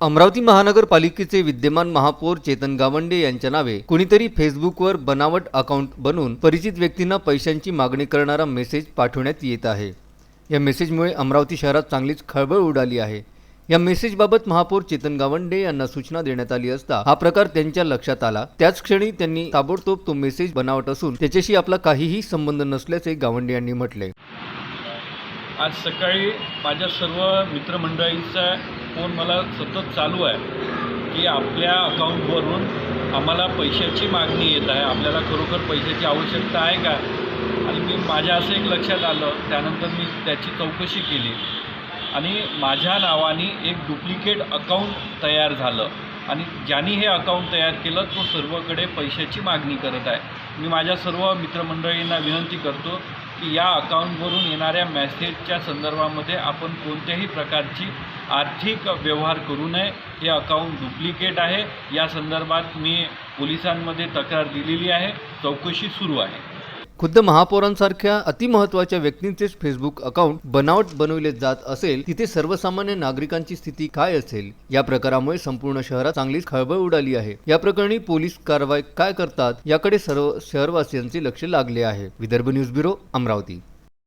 अमरावती महानगरपालिकेचे विद्यमान महापौर चेतन गावंडे यांच्या नावे कुणीतरी फेसबुकवर बनावट अकाउंट बनवून परिचित व्यक्तींना पैशांची मागणी करणारा मेसेज पाठवण्यात येत आहे. या मेसेजमुळे अमरावती शहरात चांगलीच खळबळ उडाली आहे. या मेसेजबाबत महापौर चेतन गावंडे यांना सूचना देण्यात आली असता हा प्रकार त्यांच्या लक्षात आला. त्याच क्षणी त्यांनी ताबडतोब तो मेसेज बनावट असून त्याच्याशी आपला काहीही संबंध नसल्याचे गावंडे यांनी म्हटले. आज सकाळी माझ्या सर्व मित्रमंडळींचा फोन मला सतत चालू आहे की आपल्या अकाउंटवरून आम्हाला पैशाची मागणी येत आहे. आपल्याला खरोखर पैशाची आवश्यकता आहे का? आणि मी माझ्या असं एक लक्षात आलं. त्यानंतर मी त्याची चौकशी केली. आणि माझ्या नावाने एक डुप्लिकेट अकाउंट तयार झालं. आणि ज्यांनी हे अकाउंट तयार केलं तो सर्वकडे पैशाची मागणी करत आहे. मी माझ्या सर्व मित्रमंडळींना विनंती करतो की या अकाउंटवरून येणाऱ्या मॅसेजच्या संदर्भामध्ये आपण कोणत्याही प्रकारची आर्थिक व्यवहार करू नये. हे अकाउंट डुप्लिकेट आहे. या संदर्भात मी पोलिसांमध्ये तक्रार दिलेली आहे. चौकशी सुरू आहे. खुद्द महापौरांसारख्या अतिमहत्वाच्या व्यक्तींचेच फेसबुक अकाउंट बनावट बनवले जात असेल तिथे सर्वसामान्य नागरिकांची स्थिती काय असेल या प्रकारामुळे संपूर्ण शहरात चांगलीच खळबळ उडाली आहे. या प्रकरणी पोलीस कारवाई काय करतात याकडे सर्व शहरवासियांचे लक्ष लागले आहे. Vidarbha news bureau Amravati.